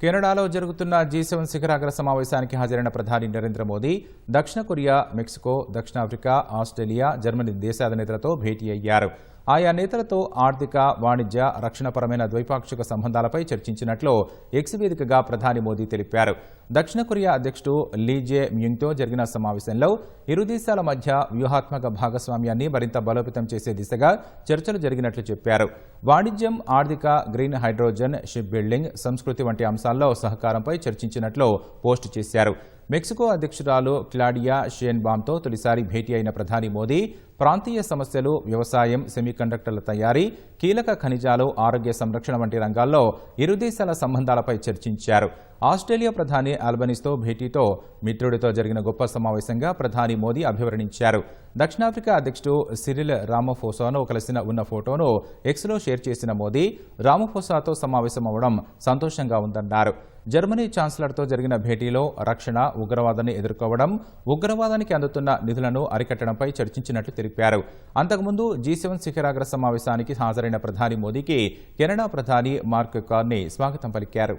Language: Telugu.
కెనడాలో జరుగుతున్న జీ సెవెన్ శిఖరాగ్ర సమావేశానికి హాజరైన ప్రధాని నరేంద్ర మోదీ దక్షిణ కొరియా మెక్సికో దక్షిణాఫ్రికా ఆస్ట్రేలియా జర్మనీ దేశాధినేతలతో భేటీ అయ్యారు. ఆయా నేతలతో ఆర్థిక వాణిజ్య రక్షణపరమైన ద్వైపాక్షిక సంబంధాలపై చర్చించినట్లు ఎక్స్ వేదికగా ప్రధాని మోదీ తెలిపారు. దక్షిణ కొరియా అధ్యక్షుడు లీజే మ్యూంగ్తో జరిగిన సమావేశంలో ఇరు దేశాల మధ్య వ్యూహాత్మక భాగస్వామ్యాన్ని మరింత బలోపేతం చేసే దిశగా చర్చలు జరిగినట్లు చెప్పారు. వాణిజ్యం ఆర్థిక గ్రీన్ హైడ్రోజన్ షిప్ బిల్డింగ్ సంస్కృతి వంటి అంశాల్లో సహకారంపై చర్చించినట్లు పోస్టు చేశారు. మెక్సికో అధ్యక్షురాలు క్లాడియా షేన్బామ్తో తొలిసారి భేటీ అయిన ప్రధాని మోదీ ప్రాంతీయ సమస్యలు వ్యవసాయం సెమీకండక్టర్ల తయారీ కీలక ఖనిజాలు ఆరోగ్య సంరక్షణ వంటి రంగాల్లో ఇరు దేశాల సంబంధాలపై చర్చించారు. ఆస్ట్రేలియా ప్రధాని ఆల్బనీస్తో భేటీతో మిత్రుడితో జరిగిన గొప్ప సమావేశంగా ప్రధాని మోదీ అభివర్ణించారు. దక్షిణాఫ్రికా అధ్యక్షుడు సిరిల్ రామఫోసాను కలిసిన ఉన్న ఫోటోను ఎక్స్లో షేర్ చేసిన మోదీ రామఫోసాతో సమావేశమవడం సంతోషంగా ఉందన్నారు. జర్మనీ ఛాన్సలర్తో జరిగిన భేటీలో రక్షణ ఉగ్రవాదాన్ని ఎదుర్కోవడం ఉగ్రవాదానికి అందుతున్న నిధులను అరికట్టడంపై చర్చించినట్లు తెలిపారు. అంతకుముందు జీ సెవెన్ శిఖరాగ్ర సమావేశానికి హాజరైన ప్రధాని మోదీకి కెనడా ప్రధాని మార్క్ కార్నీ స్వాగతం పలికారు.